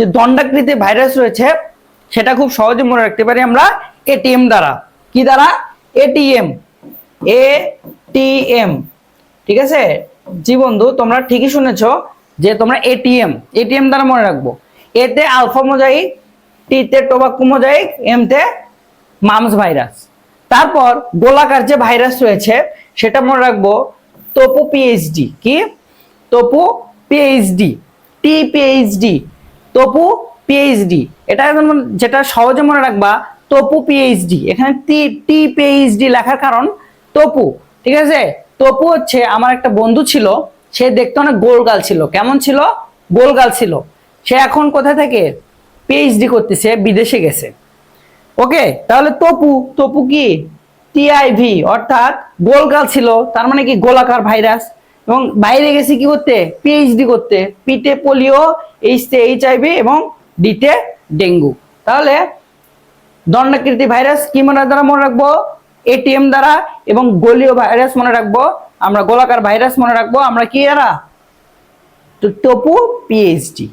যে দণ্ডাকৃতি ভাইরাস রয়েছে, সেটা খুব সহজে মনে রাখতে পারি আমরা এটিএম দ্বারা। কি দ্বারা? এটিএম এম ঠিক আছে? জি বন্ধু, তোমরা ঠিকই শুনেছ যে তোমরা এটিএম এটিএম দ্বারা মনে রাখব। এতে আলফা মোজাইক টিতে টোবাকু মোজাইক এমতে মামস ভাইরাস তারপর গোলাকার যে ভাইরাস রয়েছে, সেটা মনে রাখব তোপো পিএইচডি কি? তোপো পিএইচডি টি পিএইচডি তপু পিএইচডি এটা একদম যেটা সহজে মনে রাখবা, তপু পিএইচডি এখানে টি টি পিএইচডি লেখার কারণ তপু, ঠিক আছে? তপু হচ্ছে আমার একটা বন্ধু ছিল, সে দেখতে অনেক গোলগাল ছিল। কেমন ছিল? গোলগাল ছিল। সে এখন কোথা থেকে? পিএইচডি করতেছে, বিদেশে গেছে। ওকে? তাহলে তপু তপু কি? টিআইভি অর্থাৎ গোলগাল ছিল, তার মানে কি? গোলাকার ভাইরাস। এবং বাইরে গেছে কি করতে? পিএইচডি করতে। পিটে পোলিও এইচতে এইচআইভি এবং ডিতে ডেঙ্গু তাহলে দণ্ডাকৃতি ভাইরাস কি মনে দ্বারা মনে রাখব? এটিএম দ্বারা এবং গোলীয় ভাইরাস মনে রাখব। আমরা গোলাকার ভাইরাস মনে রাখব। আমরা কি এরা? তো টপু পিএইচডি